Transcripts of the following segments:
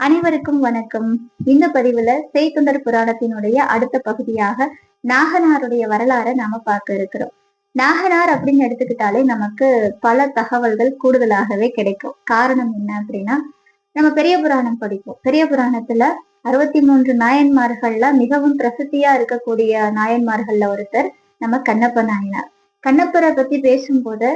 அனைவருக்கும் வணக்கம். இந்த பதிவுல செய்துந்தர் புராணத்தினுடைய அடுத்த பகுதியாக நாகனாருடைய வரலாறை நாம பார்க்க இருக்கிறோம். நாகனார் அப்படின்னு எடுத்துக்கிட்டாலே நமக்கு பல தகவல்கள் கூடுதலாகவே கிடைக்கும். காரணம் என்ன அப்படின்னா நம்ம பெரிய புராணம் படிப்போம். பெரிய புராணத்துல அறுபத்தி மூன்று நாயன்மார்கள்ல மிகவும் பிரசித்தியா இருக்கக்கூடிய நாயன்மார்கள்ல ஒருத்தர் நம்ம கண்ணப்ப நாயனார் கண்ணப்பரை பத்தி பேசும்போது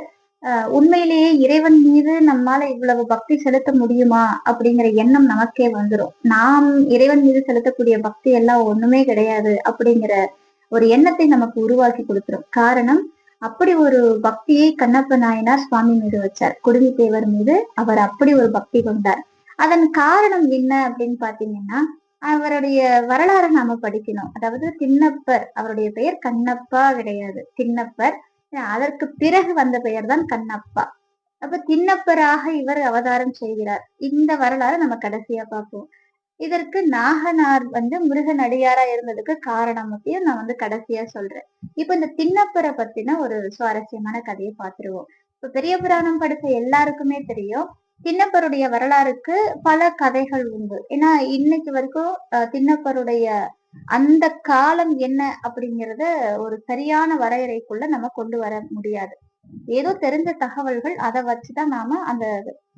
உண்மையிலேயே இறைவன் மீது நம்மால இவ்வளவு பக்தி செலுத்த முடியுமா? அப்படிங்கிற எண்ணம் நமக்கே வந்துடும் நாம் இறைவன் மீது செலுத்தக்கூடிய பக்தி எல்லாம் ஒண்ணுமே கிடையாது அப்படிங்கிற ஒரு எண்ணத்தை நமக்கு உருவாக்கி கொடுத்துரும். காரணம் அப்படி ஒரு பக்தியை கண்ணப்ப நாயனார் சுவாமி மீது வச்சார். குடுமி தேவர் மீது அவர் அப்படி ஒரு பக்தி கொண்டார். அதன் காரணம் என்ன அப்படின்னு பாத்தீங்கன்னா அவருடைய வரலாறு நாம படிக்கணும். அதாவது திண்ணப்பர் அவருடைய பெயர் கண்ணப்பா கிடையாது. திண்ணப்பர் அதற்கு பிறகு வந்த பெயர் தான் கண்ணப்பா. அப்ப திண்ணப்பராக இவர் அவதாரம் செய்கிறார். இந்த வரலாறு நம்ம கடைசியா பார்ப்போம். இதற்கு நாகனார் வந்து முருகன் அடியாரா இருந்ததுக்கு காரணமத்தையும் நான் வந்து கடைசியா சொல்றேன். இப்ப இந்த திண்ணப்பரை பத்தின ஒரு சுவாரஸ்யமான கதையை பார்த்துருவோம். இப்ப பெரிய புராணம் படிச்ச எல்லாருக்குமே தெரியும். திண்ணப்பருடைய வரலாறுக்கு பல கதைகள் உண்டு. ஏன்னா இன்னைக்கு வரைக்கும் திண்ணப்பருடைய அந்த காலம் என்ன அப்படிங்கறத ஒரு சரியான வரையறைக்குள்ள நம்ம கொண்டு வர முடியாது. ஏதோ தெரிஞ்ச தகவல்கள் அதை வச்சுதான் நாம அந்த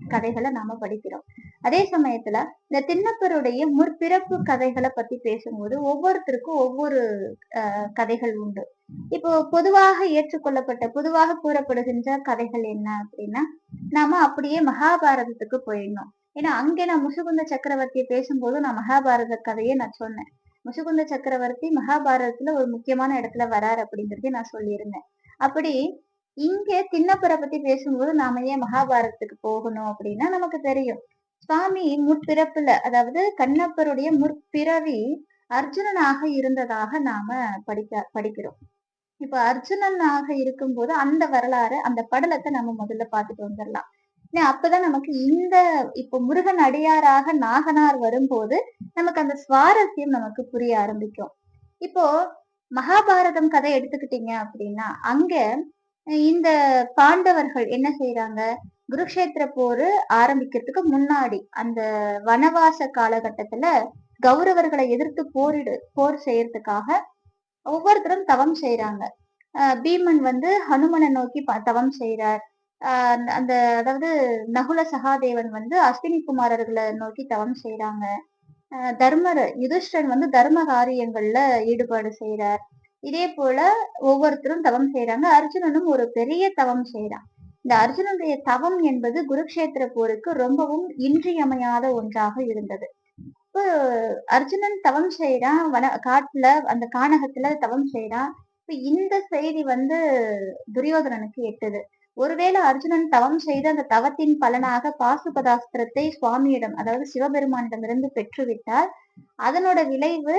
கதைகளை நாம படிக்கிறோம். அதே சமயத்துல இந்த திண்ணப்பருடைய முற்பிறப்பு கதைகளை பத்தி பேசும்போது ஒவ்வொருத்தருக்கும் ஒவ்வொரு கதைகள் உண்டு. இப்போ பொதுவாக ஏற்றுக்கொள்ளப்பட்ட பொதுவாக கூறப்படுகின்ற கதைகள் என்ன அப்படின்னா நாம அப்படியே மகாபாரதத்துக்கு போயிடணும். ஏன்னா அங்கே நான் முசுகுந்த சக்கரவர்த்தியை பேசும்போது நான் மகாபாரத கதையை நான் சொன்னேன். முசுகுந்த சக்கரவர்த்தி மகாபாரதத்துல ஒரு முக்கியமான இடத்துல வராரு அப்படிங்கறதே நான் சொல்லியிருந்தேன். அப்படி இங்க தின்னப்பரை பத்தி பேசும்போது நாம ஏன் மகாபாரதத்துக்கு போகணும் அப்படின்னா நமக்கு தெரியும். சுவாமி முற்பிறப்புல அதாவது கண்ணப்பருடைய முற்பிறவி அர்ஜுனனாக இருந்ததாக நாம படிக்க படிக்கிறோம். இப்ப அர்ஜுனனாக இருக்கும்போது அந்த வரலாறு அந்த படலத்தை நம்ம முதல்ல பார்த்துட்டு வந்துடலாம். அப்பதான் நமக்கு இந்த இப்போ முருகன் அடியாராக நாகனார் வரும்போது நமக்கு அந்த சுவாரஸ்யம் நமக்கு புரிய ஆரம்பிக்கும். இப்போ மகாபாரதம் கதை எடுத்துக்கிட்டீங்க அப்படின்னா அங்க இந்த பாண்டவர்கள் என்ன செய்யறாங்க குருக்ஷேத்திர போர் ஆரம்பிக்கிறதுக்கு முன்னாடி அந்த வனவாச காலகட்டத்துல கௌரவர்களை எதிர்த்து போரிடு போர் செய்யறதுக்காக ஒவ்வொருத்தரும் தவம் செய்யறாங்க பீமன் வந்து ஹனுமனை நோக்கி தவம் செய்யறார் அந்த அதாவது நகுல சகாதேவன் வந்து அஸ்வினி குமாரர்களை நோக்கி தவம் செய்யறாங்க தர்மர் யுதிஷ்டன் வந்து தர்ம காரியங்கள்ல ஈடுபாடு செய்யறார் இதே போல ஒவ்வொருத்தரும் தவம் செய்யறாங்க அர்ஜுனனும் ஒரு பெரிய தவம் செய்யறான் இந்த அர்ஜுனனுடைய தவம் என்பது குருக்ஷேத்திர போருக்கு ரொம்பவும் இன்றியமையாத ஒன்றாக இருந்தது. இப்போ அர்ஜுனன் தவம் செய்யறான் வன காட்டுல அந்த கானகத்துல தவம் செய்யறான் இப்ப இந்த செய்தி வந்து துரியோதனனுக்கு எட்டுது. ஒருவேளை அர்ஜுனன் தவம் செய்து அந்த தவத்தின் பலனாக பாசுபதாஸ்திரத்தை சுவாமியிடம் அதாவது சிவபெருமானிடமிருந்து பெற்றுவிட்டால் அதனோட விளைவு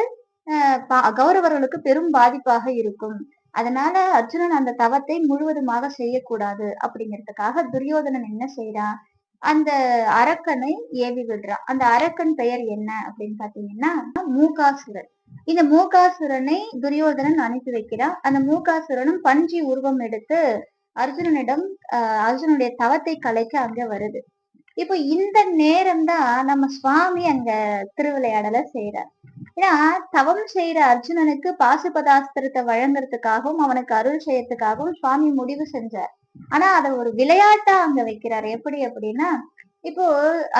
கௌரவர்களுக்கு பெரும் பாதிப்பாக இருக்கும். அதனால அர்ஜுனன் அந்த தவத்தை முழுவதுமாக செய்யக்கூடாது அப்படிங்கிறதுக்காக துரியோதனன் என்ன செய்யறான் அந்த அரக்கனை ஏவி விடுறான். அந்த அரக்கன் பெயர் என்ன அப்படின்னு பாத்தீங்கன்னா மூகாசுரன். இந்த மூகாசுரனை துரியோதனன் அனுப்பி வைக்கிறான். அந்த மூகாசுரனும் பஞ்சி உருவம் எடுத்து அர்ஜுனனிடம் அர்ஜுனுடைய தவத்தை கலைக்க அங்க வருது. இப்போ இந்த நேரம் தான் நம்ம சுவாமி அங்க திருவிளையாடல செய்யறார் ஏன்னா தவம் செய்யற அர்ஜுனனுக்கு பாசுபதாஸ்திரத்தை வழங்குறதுக்காகவும் அவனுக்கு அருள் செய்யறதுக்காகவும் சுவாமி முடிவு செஞ்சார். ஆனா அதை ஒரு விளையாட்டா அங்க வைக்கிறார். எப்படி அப்படின்னா இப்போ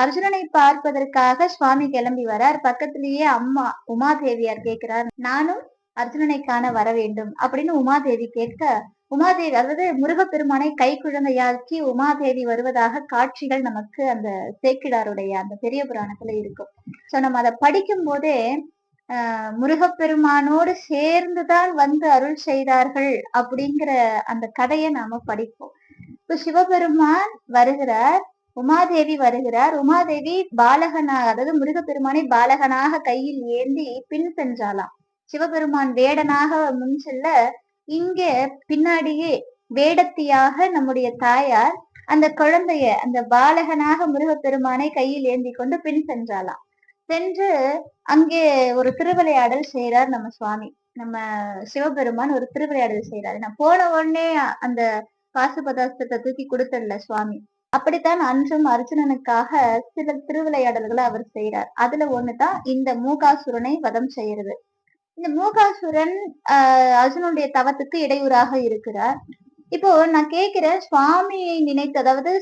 அர்ஜுனனை பார்ப்பதற்காக சுவாமி கிளம்பி வரார். பக்கத்திலேயே அம்மா உமாதேவியார் கேட்கிறார் நானும் அர்ஜுனனை காண வர வேண்டும் அப்படின்னு உமாதேவி கேட்க உமாதேவி அதாவது முருகப்பெருமானை கை குழந்தையாக்கி உமாதேவி வருவதாக காட்சிகள் நமக்கு அந்த சேக்கிடாருடைய அந்த பெரிய புராணத்துல இருக்கும். சோ நம்ம அதை படிக்கும் போதே ஆஹ் முருகப்பெருமானோடு சேர்ந்துதான் வந்து அருள் செய்தார்கள் அப்படிங்கிற அந்த கதையை நாம படிப்போம். இப்ப சிவபெருமான் வருகிறார் உமாதேவி வருகிறார் உமாதேவி பாலகனாக அதாவது முருகப்பெருமானை பாலகனாக கையில் ஏந்தி பின் சென்றாலாம் சிவபெருமான் வேடனாக முன் செல்ல இங்க பின்னாடியே வேடத்தியாக நம்முடைய தாயார் அந்த குழந்தைய அந்த பாலகனாக முருகப்பெருமானை கையில் ஏந்தி கொண்டு பின் சென்றாலாம் சென்று அங்கே ஒரு திருவிளையாடல் செய்யறார் நம்ம சுவாமி. நம்ம சிவபெருமான் ஒரு திருவிளையாடல் செய்யறாரு நான் போன உடனே அந்த பாசுபதாஸ்திரத்தை தூக்கி கொடுத்தல சுவாமி. அப்படித்தான் அன்றும் அர்ஜுனனுக்காக சில திருவிளையாடல்களை அவர் செய்யறார் அதுல ஒண்ணுதான் இந்த மூகாசுரனை வதம் செய்யறது இந்த மூகாசுரன் ஆஹ் அர்ஜுனுடைய தவத்துக்கு இடையூறாக இருக்கிறார். இப்போ நான் கேக்குறேன் சுவாமியை நினைத்து அதாவது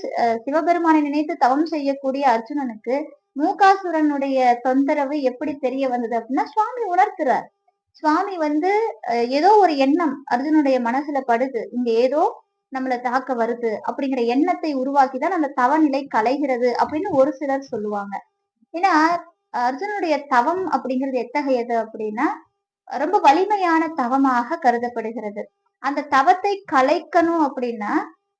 சிவபெருமானை நினைத்து தவம் செய்யக்கூடிய அர்ஜுனனுக்கு மூகாசுரனுடைய தொந்தரவு எப்படி தெரிய வந்தது அப்படின்னா சுவாமி உணர்த்துறார். சுவாமி வந்து ஏதோ ஒரு எண்ணம் அர்ஜுனுடைய மனசுல படுது. இங்க ஏதோ நம்மளை தாக்க வருது அப்படிங்கிற எண்ணத்தை உருவாக்கி தான் அந்த தவநிலை கலைகிறது அப்படின்னு ஒரு சிலர் சொல்லுவாங்க. ஏன்னா அர்ஜுனுடைய தவம் அப்படிங்கிறது எத்தகையது அப்படின்னா ரொம்ப வலிமையான தவமாக கருதப்படுகிறது. அந்த தவத்தை கலைக்கணும் அப்படின்னா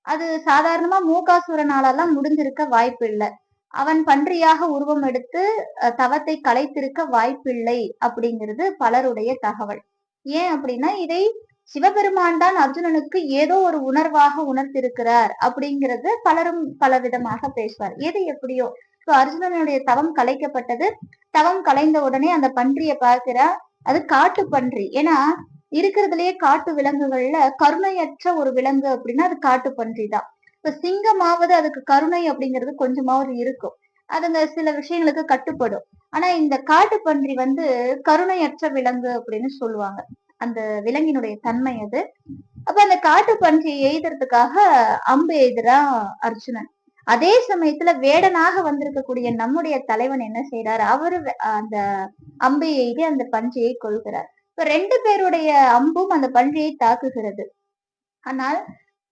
அது சாதாரணமா மூகாசுரனாலெல்லாம் முடிஞ்சிருக்க வாய்ப்பு இல்லை அவன் பன்றியாக உருவம் எடுத்து தவத்தை கலைத்திருக்க வாய்ப்பில்லை அப்படிங்கிறது பலருடைய தகவல். ஏன் அப்படின்னா இதை சிவபெருமான் தான் அர்ஜுனனுக்கு ஏதோ ஒரு உணர்வாக உணர்த்திருக்கிறார் அப்படிங்கிறது பலரும் பல விதமாக பேசுவார். எது எப்படியோ இப்போ அர்ஜுனனுடைய தவம் கலைக்கப்பட்டது. தவம் கலைந்த உடனே அந்த பன்றியை பார்க்கிற அது காட்டு பன்றி. ஏன்னா இருக்கிறதுலயே காட்டு விலங்குகள்ல கருணையற்ற ஒரு விலங்கு அப்படின்னா அது காட்டு பன்றி தான். இப்ப சிங்கமாவது அதுக்கு கருணை அப்படிங்கிறது கொஞ்சமாவது இருக்கும். அதுங்க சில விஷயங்களுக்கு கட்டுப்படும். ஆனா இந்த காட்டு பன்றி வந்து கருணையற்ற விலங்கு அப்படின்னு சொல்லுவாங்க. அந்த விலங்கினுடைய தன்மை அது. அப்ப அந்த காட்டு பன்றியை எய்தறதுக்காக அம்பு எய்துறா அர்ஜுனன். அதே சமயத்துல வேடனாக வந்திருக்கக்கூடிய நம்முடைய தலைவன் என்ன செய்யறாரு அவரு அந்த அம்பை எய்தி அந்த பன்றியை கொள்கிறார். இப்ப ரெண்டு பேருடைய அம்பும் அந்த பன்றியை தாக்குகிறது. ஆனால்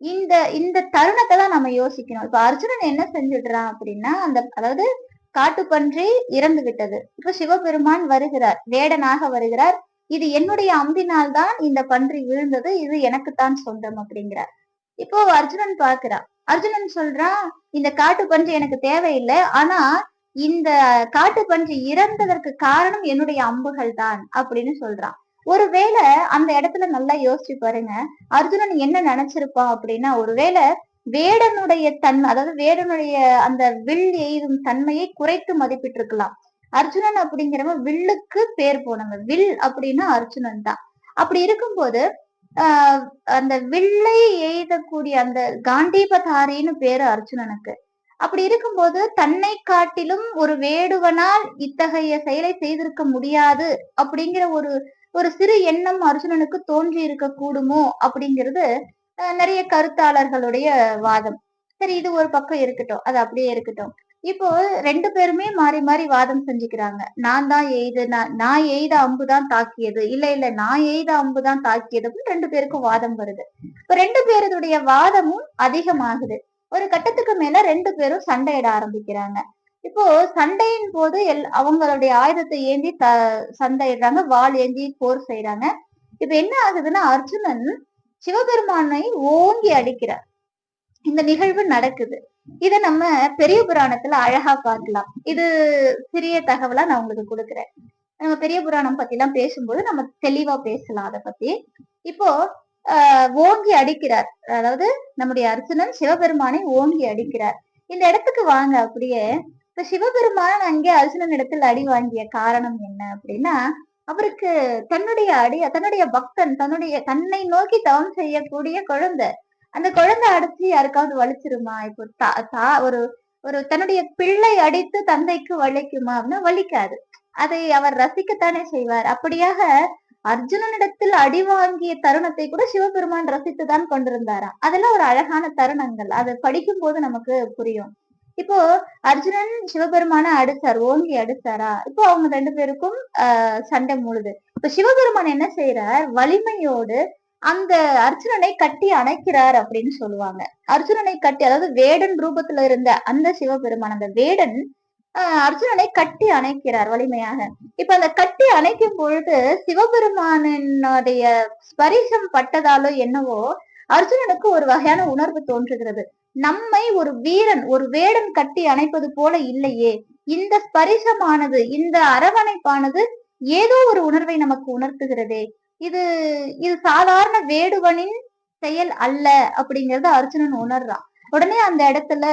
இந்த இந்த தருணத்தை தான் நம்ம யோசிக்கணும். இப்ப அர்ஜுனன் என்ன செஞ்சிடுறான் அப்படின்னா அந்த அதாவது காட்டுப்பன்றி இறந்து விட்டது. இப்ப சிவபெருமான் வருகிறார். வேடனாக வருகிறார். இது என்னுடைய அம்பினால் தான் இந்த பன்றி விழுந்தது. இது எனக்குத்தான் சொந்தம் அப்படிங்கிறார். இப்போ அர்ஜுனன் பாக்குறான் அர்ஜுனன் சொல்றான் இந்த காட்டு பஞ்சு எனக்கு தேவையில்லை ஆனா இந்த காட்டு பஞ்சு இறந்ததற்கு காரணம் என்னுடைய அம்புகள் தான் அப்படின்னு சொல்றான் ஒருவேளை அந்த இடத்துல நல்லா யோசிச்சு பாருங்க அர்ஜுனன் என்ன நினைச்சிருப்பான் அப்படின்னா ஒருவேளை வேடனுடைய தன்மை அதாவது வேடனுடைய அந்த வில் எய்தும் தன்மையை குறைத்து மதிப்பிட்டு இருக்கலாம் அர்ஜுனன் அப்படிங்கிறவன் வில்லுக்கு பேர் போனவன் வில் அப்படின்னா அர்ஜுனன் தான். அப்படி இருக்கும்போது அந்த வில்லை எய்தக்கூடிய அந்த காண்டீபதாரின்னு பேரு அர்ஜுனனுக்கு. அப்படி இருக்கும்போது தன்னை காட்டிலும் ஒரு வேடுவனால் இத்தகைய செயலை செய்திருக்க முடியாது அப்படிங்கிற ஒரு ஒரு சிறு எண்ணம் அர்ஜுனனுக்கு தோன்றி இருக்க கூடுமோ அப்படிங்கிறது நிறைய கருத்தாளர்களுடைய வாதம். சரி இது ஒரு பக்கம் இருக்கட்டும். அது அப்படியே இருக்கட்டும். இப்போ ரெண்டு பேருமே மாறி மாறி வாதம் செஞ்சுக்கிறாங்க. நான் தான் எய்து நான் எய்த அம்பு தான் தாக்கியது. இல்ல இல்ல நான் எய்த அம்பு தான் தாக்கியது அப்படின்னு ரெண்டு பேருக்கும் வாதம் வருது. இப்ப ரெண்டு பேருடைய வாதமும் அதிகமாகுது. ஒரு கட்டத்துக்கு மேல ரெண்டு பேரும் சண்டையிட ஆரம்பிக்கிறாங்க. இப்போ சண்டையின் போது எல் அவங்களுடைய ஆயுதத்தை ஏந்தி த சண்டையிடுறாங்க வாள் ஏந்தி போர் செய்யறாங்க இப்ப என்ன ஆகுதுன்னா அர்ஜுனன் சிவபெருமானை ஓங்கி அடிக்கிறார். இந்த நிகழ்வு நடக்குது. இத நம்ம பெரிய புராணத்துல அழகா பார்க்கலாம். இது சிறிய தகவலா நான் உங்களுக்கு கொடுக்குறேன். நம்ம பெரிய புராணம் பத்தி எல்லாம் பேசும்போது நம்ம தெளிவா பேசலாம் அதை பத்தி. இப்போ ஆஹ் ஓங்கி அடிக்கிறார். அதாவது நம்முடைய அர்ஜுனன் சிவபெருமானை ஓங்கி அடிக்கிறார். இந்த இடத்துக்கு வாங்க அப்படியே இப்ப சிவபெருமான் அங்கே அர்ஜுனன் இடத்தில் அடி வாங்கிய காரணம் என்ன அப்படின்னா அவருக்கு தன்னுடைய அடி தன்னுடைய பக்தன் தன்னுடைய தன்னை நோக்கி தவம் செய்யக்கூடிய குழந்தை அந்த குழந்தை அடிச்சு யாருக்காவது வலிச்சிருமா? இப்போ தா ஒரு ஒரு தன்னுடைய பிள்ளை அடித்து தந்தைக்கு வலிக்குமா அப்படின்னா வலிக்காது. அதை அவர் ரசிக்கத்தானே செய்வார். அப்படியாக அர்ஜுனனிடத்தில் அடி வாங்கிய தருணத்தை கூட சிவபெருமான் ரசித்துதான் கொண்டிருந்தாராம். அதெல்லாம் ஒரு அழகான தருணங்கள். அதை படிக்கும் போது நமக்கு புரியும். இப்போ அர்ஜுனன் சிவபெருமான அடிச்சார் ஓங்கி அடிச்சாரா? இப்போ அவங்க ரெண்டு பேருக்கும் ஆஹ் சண்டை மூழுது இப்ப சிவபெருமான் என்ன செய்யறார் வலிமையோடு அந்த அர்ஜுனனை கட்டி அணைக்கிறார் அப்படின்னு சொல்லுவாங்க. அர்ஜுனனை கட்டி அதாவது வேடன் ரூபத்துல இருந்த அந்த சிவபெருமான் அந்த வேடன் அர்ஜுனனை கட்டி அணைக்கிறார் வலிமையாக. இப்ப அந்த கட்டி அணைக்கும் பொழுது சிவபெருமானுடைய ஸ்பரிசம் பட்டதாலோ என்னவோ அர்ஜுனனுக்கு ஒரு வகையான உணர்வு தோன்றுகிறது. நம்மை ஒரு வீரன் ஒரு வேடன் கட்டி அணைப்பது போல இல்லையே. இந்த ஸ்பரிசமானது இந்த அரவணைப்பானது ஏதோ ஒரு உணர்வை நமக்கு உணர்த்துகிறதே. இது இது சாதாரண வேடுவனின் செயல் அல்ல அப்படிங்கறத அர்ஜுனன் உணர்றான். உடனே அந்த இடத்துல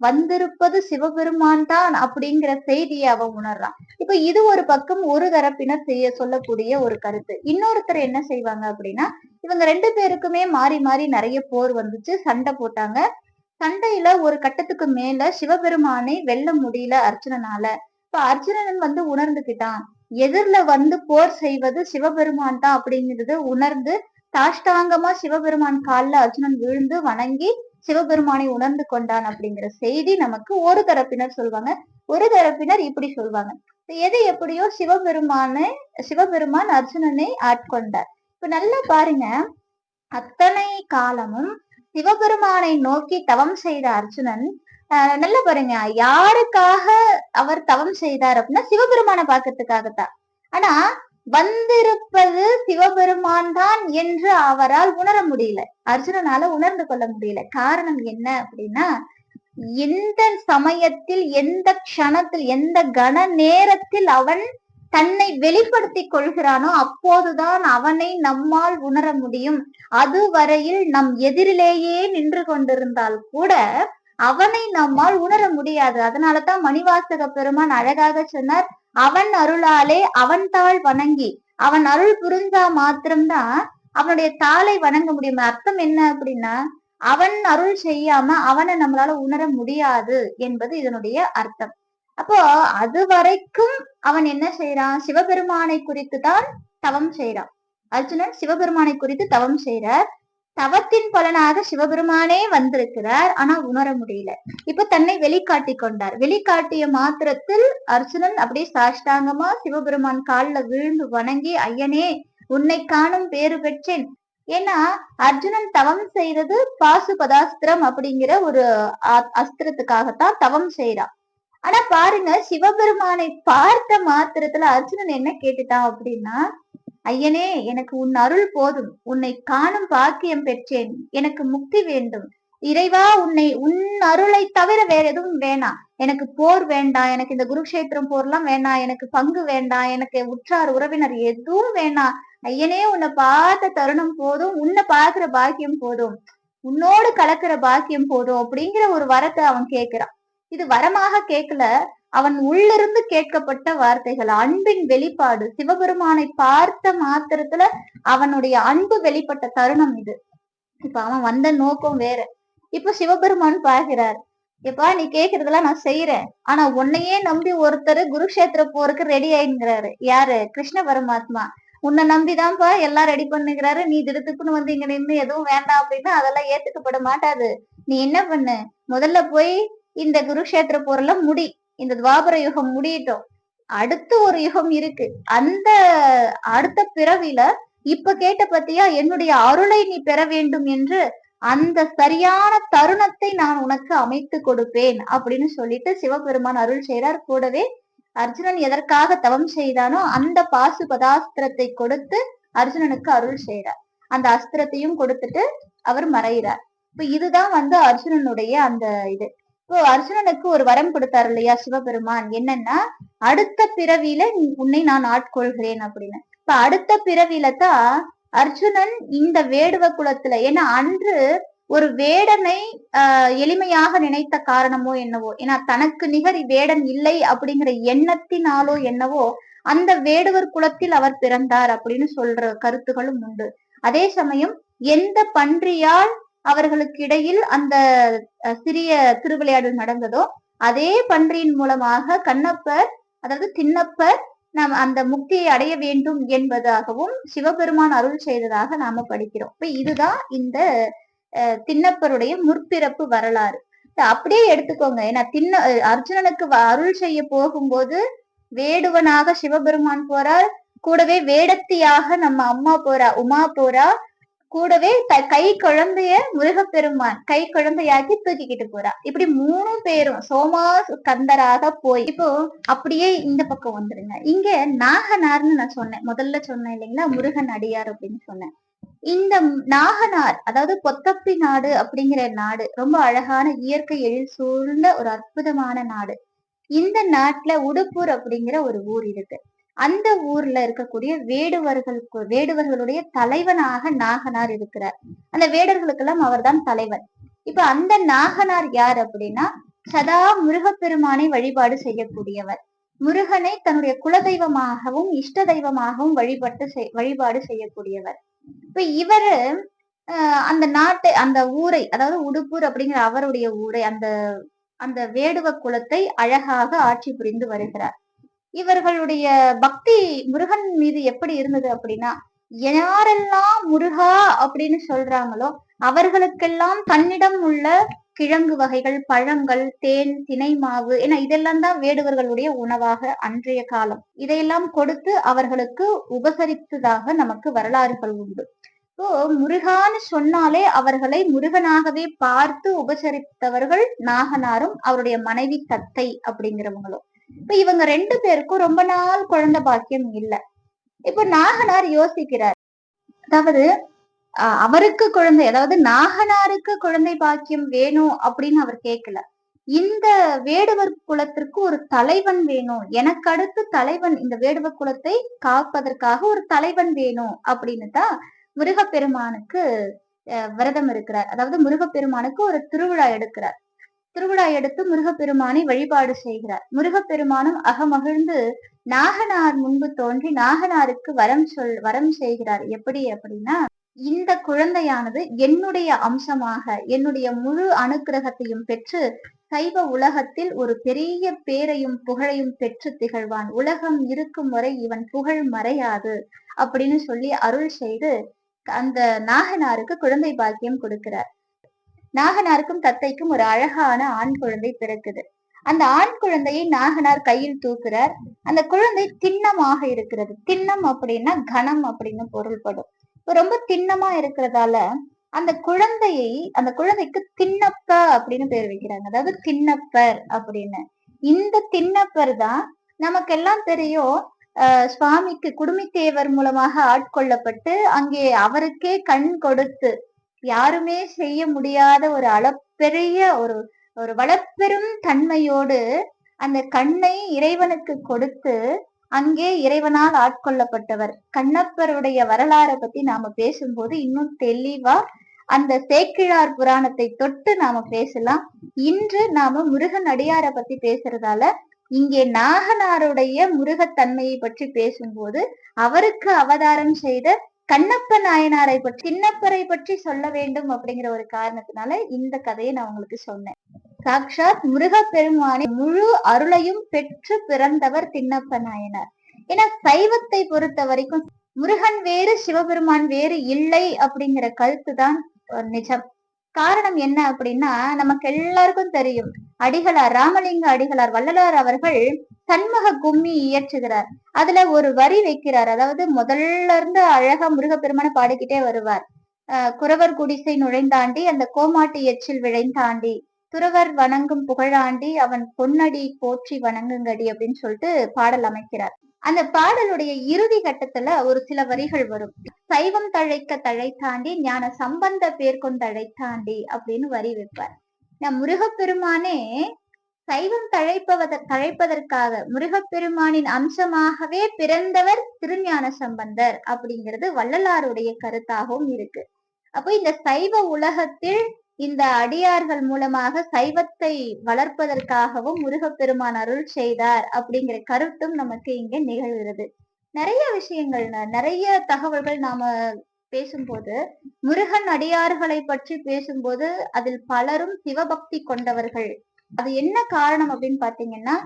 வந்திருப்பது சிவபெருமான் தான் அப்படிங்கிற செய்தியை அவன் உணர்றான். இப்ப இது ஒரு பக்கம் ஒரு தரப்பினர் செய்ய சொல்லக்கூடிய ஒரு கருத்து. இன்னொருத்தர் என்ன செய்வாங்க அப்படின்னா இவங்க ரெண்டு பேருக்குமே மாறி மாறி நிறைய போர் வந்துச்சு சண்டை போட்டாங்க. சண்டையில ஒரு கட்டத்துக்கு மேல சிவபெருமானை வெல்ல முடியல அர்ஜுனனால. இப்ப அர்ஜுனன் வந்து உணர்ந்துகிட்டான் எதிர்ல வந்து போர் செய்வது சிவபெருமான் தான் அப்படிங்கிறது உணர்ந்து தாஷ்டாங்கமா சிவபெருமான் காலில் அர்ஜுனன் விழுந்து வணங்கி சிவபெருமானை உணர்ந்து கொண்டான் அப்படிங்கிற செய்தி நமக்கு ஒரு தரப்பினர் சொல்லுவாங்க ஒரு தரப்பினர் இப்படி சொல்லுவாங்க எது எப்படியோ சிவபெருமானை சிவபெருமான் அர்ஜுனனை ஆட்கொண்டார். இப்ப நல்லா பாருங்க. அத்தனை காலமும் சிவபெருமானை நோக்கி தவம் செய்த அர்ஜுனன் நல்லா பாருங்க. யாருக்காக அவர் தவம் செய்தார் அப்படின்னா சிவபெருமான பார்க்கறதுக்காகத்தான் ஆனா வந்திருப்பது சிவபெருமான் தான் என்று அவரால் உணர முடியல. அர்ஜுனனால உணர்ந்து கொள்ள முடியல. காரணம் என்ன அப்படின்னா எந்த சமயத்தில் எந்த க்ஷணத்தில் எந்த கன நேரத்தில் அவன் தன்னை வெளிப்படுத்தி கொள்கிறானோ அப்போதுதான் அவனை நம்மால் உணர முடியும். அதுவரையில் நம் எதிரிலேயே நின்று கொண்டிருந்தால் கூட அவனை நம்மால் உணர முடியாது. அதனாலதான் மணிவாசக பெருமான் அழகாக சொன்னார் அவன் அருளாலே அவன் தாள் வணங்கி அவன் அருள் புரிஞ்சா மாத்திரம்தான் அவனுடைய தாளை வணங்க முடியும். அர்த்தம் என்ன அப்படின்னா அவன் அருள் செய்யாம அவனை நம்மளால உணர முடியாது என்பது இதனுடைய அர்த்தம். அப்போ அது வரைக்கும் அவன் என்ன செய்யறான் சிவபெருமானை குறித்து தான் தவம் செய்யறான் அர்ஜுனன் சிவபெருமானை குறித்து தவம் செய்யறார் தவத்தின் பலனாக சிவபெருமானே வந்திருக்கிறார். ஆனா உணர முடியல. இப்ப தன்னை வெளிக்காட்டி கொண்டார். வெளிக்காட்டிய மாத்திரத்தில் அர்ஜுனன் அப்படியே சாஷ்டாங்கமா சிவபெருமான் காலில் விழுந்து வணங்கி ஐயனே உன்னை காணும் பேறு பெற்றேன். ஏன்னா அர்ஜுனன் தவம் செய்தது பாசுபதாஸ்திரம் அப்படிங்கிற ஒரு அஸ்திரத்துக்காகத்தான் தவம் செய்யறான் ஆனா பாருங்க சிவபெருமானை பார்த்த மாத்திரத்துல அர்ஜுனன் என்ன கேட்டுட்டான் அப்படின்னா ஐயனே எனக்கு உன் அருள் போதும். உன்னை காணும் பாக்கியம் பெற்றேன். எனக்கு முக்தி வேண்டும். இறைவா உன்னை உன் அருளை தவிர வேற எதுவும் வேணாம். எனக்கு போர் வேண்டாம் எனக்கு இந்த குருக்ஷேத்திரம் போர்லாம் வேணாம் எனக்கு பங்கு வேண்டாம் எனக்கு உற்றார் உறவினர் எதுவும் வேணாம் ஐயனே உன்னை பார்த்த தருணம் போதும் உன்னை பாக்குற பாக்கியம் போதும். உன்னோடு கலக்கிற பாக்கியம் போதும் அப்படிங்கிற ஒரு வரத்தை அவன் கேட்கிறான். இது வரமாக கேட்கல. அவன் உள்ளிருந்து கேட்கப்பட்ட வார்த்தைகள் அன்பின் வெளிப்பாடு சிவபெருமானை பார்த்த மாத்திரத்துல அவனுடைய அன்பு வெளிப்பட்ட தருணம் இது. இப்ப அவன் வந்த நோக்கம் வேற. இப்ப சிவபெருமான் பார்க்கிறார் எப்பா நீ கேக்குறதெல்லாம் நான் செய்யறேன் ஆனா உன்னையே நம்பி ஒருத்தர் குருக்ஷேத்திர போருக்கு ரெடி ஆயிங்கிறாரு யாரு? கிருஷ்ண பரமாத்மா. உன்னை நம்பிதான்ப்பா எல்லாம் ரெடி பண்ணுகிறாரு. நீ திடுத்துக்குன்னு வந்து இங்க நின்று எதுவும் வேண்டாம் அப்படின்னா அதெல்லாம் ஏத்துக்கப்பட மாட்டாது. நீ என்ன பண்ணு? முதல்ல போய் இந்த குருக்ஷேத்திர போரெல்லாம் முடி. இந்த துவாபர யுகம் முடியட்டும். அடுத்து ஒரு யுகம் இருக்கு. அந்த அடுத்த பிறவில இப்ப கேட்ட பத்தியா என்னுடைய அருளை நீ பெற வேண்டும் என்று அந்த சரியான தருணத்தை நான் உனக்கு அமைத்து கொடுப்பேன் அப்படின்னு சொல்லிட்டு சிவபெருமான் அருள் செய்யறார் கூடவே அர்ஜுனன் எதற்காக தவம் செய்தானோ அந்த பாசு பதாஸ்திரத்தை கொடுத்து அர்ஜுனனுக்கு அருள் செய்யறார் அந்த அஸ்திரத்தையும் கொடுத்துட்டு அவர் மறைகிறார் இப்ப இதுதான் வந்து அர்ஜுனனுடைய அந்த இது. இப்போ அர்ஜுனனுக்கு ஒரு வரம் கொடுத்தாரு இல்லையா சிவபெருமான்? என்னன்னா அடுத்த பிறவியில உன்னை நான் ஆட்கொள்கிறேன் அப்படின்னு. இப்ப அடுத்த பிறவியில தான் அர்ஜுனன் இந்த வேடுவ குலத்துல ஏன்னா அன்று ஒரு வேடனை ஆஹ் எளிமையாக நினைத்த காரணமோ என்னவோ ஏன்னா தனக்கு நிகர் வேடன் இல்லை அப்படிங்கிற எண்ணத்தினாலோ என்னவோ அந்த வேடுவர் குலத்தில் அவர் பிறந்தார் அப்படின்னு சொல்ற கருத்துகளும் உண்டு. அதே சமயம் எந்த பன்றியால் அவர்களுக்கு இடையில் அந்த சிறிய திருவிளையாடல் நடந்ததோ அதே பன்றியின் மூலமாக கண்ணப்பர் அதாவது திண்ணப்பர் நாம் அந்த முக்தியை அடைய வேண்டும் என்பதாகவும் சிவபெருமான் அருள் செய்ததாக நாம படிக்கிறோம். இப்ப இதுதான் இந்த திண்ணப்பருடைய முற்பிறப்பு வரலாறு. அப்படியே எடுத்துக்கோங்க. ஏன்னா தின்ன அர்ஜுனனுக்கு அருள் செய்ய போகும்போது வேடுவனாக சிவபெருமான் போறார். கூடவே வேடத்தியாக நம்ம அம்மா போறா உமா போறா. கூடவே கை குழந்தைய முருகப்பெருமான் கை குழந்தையாக்கி தூக்கிக்கிட்டு போறா. இப்படி மூணு பேரும் சோமா கந்தராக போய் இப்போ அப்படியே இந்த பக்கம் வந்துருங்க. இங்க நாகனார்னு நான் சொன்னேன். முதல்ல சொன்னேன் இல்லைங்களா? முருகன் அடியார் அப்படின்னு சொன்னேன். இந்த நாகனார் அதாவது பொத்தப்பி நாடு அப்படிங்கிற நாடு ரொம்ப அழகான இயற்கை எழில் சூழ்ந்த ஒரு அற்புதமான நாடு. இந்த நாட்டுல உடுப்பூர் அப்படிங்கிற ஒரு ஊர் இருக்கு. அந்த ஊர்ல இருக்கக்கூடிய வேடுவர்களுக்கு வேடுவர்களுடைய தலைவனாக நாகனார் இருக்கிறார். அந்த வேடர்களுக்கெல்லாம் அவர்தான் தலைவன். இப்ப அந்த நாகனார் யார் அப்படின்னா சதா முருகப்பெருமானை வழிபாடு செய்யக்கூடியவர். முருகனை தன்னுடைய குலதெய்வமாகவும் இஷ்ட தெய்வமாகவும் வழிபட்டு வழிபாடு செய்யக்கூடியவர். இப்ப இவரு அந்த நாட்டை அந்த ஊரை அதாவது உடுப்பூர் அப்படிங்கிற அவருடைய ஊரை அந்த அந்த வேடுவ குலத்தை அழகாக ஆட்சி புரிந்து வருகிறார். இவர்களுடைய பக்தி முருகன் மீது எப்படி இருந்தது அப்படின்னா யாரெல்லாம் முருகா அப்படின்னு சொல்றாங்களோ அவர்களுக்கெல்லாம் தன்னிடம் உள்ள கிழங்கு வகைகள் பழங்கள் தேன் தினை மாவு ஏன்னா இதெல்லாம் தான் வேடுவர்களுடைய உணவாக அன்றைய காலம். இதையெல்லாம் கொடுத்து அவர்களுக்கு உபசரித்ததாக நமக்கு வரலாறுகள் உண்டு. இப்போ முருகான்னு சொன்னாலே அவர்களை முருகனாகவே பார்த்து உபசரித்தவர்கள் நாகனாரும் அவருடைய மனைவி தத்தை அப்படிங்கிறவங்களும். இப்ப இவங்க ரெண்டு பேருக்கும் ரொம்ப நாள் குழந்தை பாக்கியம் இல்ல. இப்ப நாகனார் யோசிக்கிறார். அதாவது அவருக்கு குழந்தை அதாவது நாகனாருக்கு குழந்தை பாக்கியம் வேணும் அப்படின்னு அவர் கேட்கல இந்த வேடுவர் குலத்திற்கு ஒரு தலைவன் வேணும். எனக்கு அடுத்து தலைவன் இந்த வேடுவர் குலத்தை காப்பதற்காக ஒரு தலைவன் வேணும் அப்படின்னு தான் முருகப்பெருமானுக்கு விரதம் இருக்கிறார். அதாவது முருகப்பெருமானுக்கு ஒரு திருவிழா எடுக்கிறார். திருவிழா எடுத்து முருகப்பெருமானை வழிபாடு செய்கிறார். முருகப்பெருமானும் அகமகிழ்ந்து நாகனார் முன்பு தோன்றி நாகனாருக்கு வரம் சொல் வரம் செய்கிறார். எப்படி அப்படின்னா இந்த குழந்தையானது என்னுடைய அம்சமாக என்னுடைய முழு அனுக்கிரகத்தையும் பெற்று சைவ உலகத்தில் ஒரு பெரிய பேரையும் புகழையும் பெற்று திகழ்வான். உலகம் இருக்கும் வரை இவன் புகழ் மறையாது அப்படின்னு சொல்லி அருள் செய்து அந்த நாகனாருக்கு குழந்தை பாக்கியம் கொடுக்கிறார். நாகனாருக்கும் தத்தைக்கும் ஒரு அழகான ஆண் குழந்தை பிறக்குது. அந்த ஆண் குழந்தையை நாகனார் கையில் தூக்குறார். அந்த குழந்தை திண்ணமாக இருக்கிறது. திண்ணம் அப்படின்னா கணம் அப்படின்னு பொருள்படும். ரொம்ப திண்ணமா இருக்கிறதால அந்த குழந்தையை அந்த குழந்தைக்கு திண்ணப்ப அப்படின்னு பேர் வைக்கிறாங்க. அதாவது திண்ணப்பர் அப்படின்னு. இந்த திண்ணப்பர் தான் நமக்கெல்லாம் தெரியும் சுவாமிக்கு குடுமித்தேவர் மூலமாக ஆட்கொள்ளப்பட்டு அங்கே அவருக்கே கண் கொடுத்து யாருமே செய்ய முடியாத ஒரு அளப்பெரிய ஒரு ஒரு வளப்பெரும் தன்மையோடு அந்த கண்ணை இறைவனுக்கு கொடுத்து அங்கே இறைவனால் ஆட்கொள்ளப்பட்டவர். கண்ணப்பருடைய வரலாறை பத்தி நாம பேசும்போது இன்னும் தெளிவா அந்த சேக்கிழார் புராணத்தை தொட்டு நாம பேசலாம். இன்று நாம முருகன் அடியாரை பத்தி பேசுறதால இங்கே நாகனாருடைய முருகத்தன்மையை பற்றி பேசும்போது அவருக்கு அவதாரம் செய்த கண்ணப்ப நாயனாரை பற்றி சின்னப்பரை பற்றி சொல்ல வேண்டும் அப்படிங்கிற ஒரு காரணத்தினால இந்த கதையை நான் உங்களுக்கு சொன்னேன். சாக்ஷாத் முருக பெருமானின் முழு அருளையும் பெற்று பிறந்தவர் திண்ணப்ப நாயனார். ஏன்னா சைவத்தை பொறுத்த வரைக்கும் முருகன் வேறு சிவபெருமான் வேறு இல்லை அப்படிங்கிற கருத்து தான் நிஜம். காரணம் என்ன அப்படின்னா நமக்கு எல்லாருக்கும் தெரியும். அடிகளார் ராமலிங்க அடிகளார் வள்ளலார் அவர்கள் சண்முக கும்மி இயற்றுகிறார். அதுல ஒரு வரி வைக்கிறார். அதாவது முதல்ல இருந்து அழகா முருகப்பெருமான பாடிக்கிட்டே வருவார். குறவர் குடிசை நுழைந்தாண்டி அந்த கோமாட்டு எச்சில் விழைந்தாண்டி துறவர் வணங்கும் புகழாண்டி அவன் பொன்னடி போற்றி வணங்குங்கடி அப்படின்னு சொல்லிட்டு பாடல் அமைக்கிறார். அந்த பாடலுடைய இறுதி கட்டத்துல ஒரு சில வரிகள் வரும். சைவம் தழைக்க தழைத்தாண்டி ஞான சம்பந்த பேர் கொண்டழைத்தாண்டி அப்படின்னு வரி வைப்பார். நான் முருகப்பெருமானே சைவம் தழைப்பவத தழைப்பதற்காக முருகப்பெருமானின் அம்சமாகவே பிறந்தவர் திருஞான சம்பந்தர் அப்படிங்கிறது வள்ளலாருடைய கருத்தாகவும் இருக்கு. அப்போ இந்த சைவ உலகத்தில் இந்த அடியார்கள் மூலமாக சைவத்தை வளர்ப்பதற்காகவும் முருகப்பெருமான் அருள் செய்தார் அப்படிங்கிற கருத்தும் நமக்கு இங்க நிகழ்கிறது. நிறைய விஷயங்கள் நிறைய தகவல்கள் நாம பேசும்போது முருகன் அடியார்களை பற்றி பேசும்போது அதில் பலரும் சிவபக்தி கொண்டவர்கள். அது என்ன காரணம் அப்படின்னு பாத்தீங்கன்னா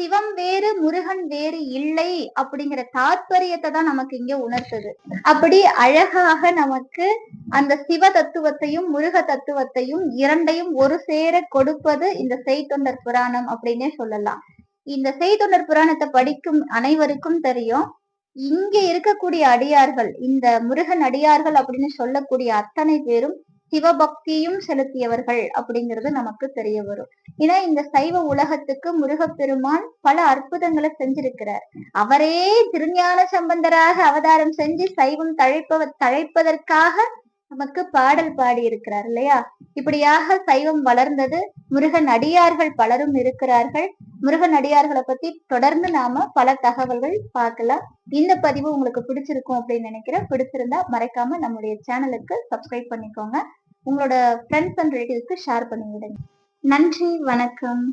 சிவம் வேறு முருகன் வேறு இல்லை அப்படிங்கிற தாத்பரியத்தை தான் நமக்கு இங்க உணர்த்துது. அப்படி அழகாக நமக்கு அந்த சிவ தத்துவத்தையும் முருக தத்துவத்தையும் இரண்டையும் ஒரு சேர கொடுப்பது இந்த செய்தொண்டர் புராணம் அப்படின்னே சொல்லலாம். இந்த செய்தொண்டர் புராணத்தை படிக்கும் அனைவருக்கும் தெரியும். இங்க இருக்கக்கூடிய அடியார்கள் இந்த முருகன் அடியார்கள் அப்படின்னு சொல்லக்கூடிய அத்தனை பேரும் சிவபக்தியும் செலுத்தியவர்கள் அப்படிங்கிறது நமக்கு தெரிய வரும். ஏன்னா இந்த சைவ உலகத்துக்கு முருகப்பெருமான் பல அற்புதங்களை செஞ்சிருக்கிறார். அவரே திருஞான சம்பந்தராக அவதாரம் செஞ்சு சைவம் தழைப்பவ தழைப்பதற்காக நமக்கு பாடல் பாடி இருக்கிறார் இல்லையா? இப்படியாக சைவம் வளர்ந்தது. முருகன் அடியார்கள் பலரும் இருக்கிறார்கள். முருகன் அடியார்களை பத்தி தொடர்ந்து நாம பல தகவல்கள் பார்க்கலாம். இந்த பதிவு உங்களுக்கு பிடிச்சிருக்கும் அப்படின்னு நினைக்கிறேன். பிடிச்சிருந்தா மறைக்காம நம்முடைய சேனலுக்கு சப்ஸ்கிரைப் பண்ணிக்கோங்க. உங்களோட ஃப்ரெண்ட்ஸ் அண்ட் ரிலேட்டிவ்ஸ்க்கு ஷேர் பண்ணி விடுங்க நன்றி வணக்கம்.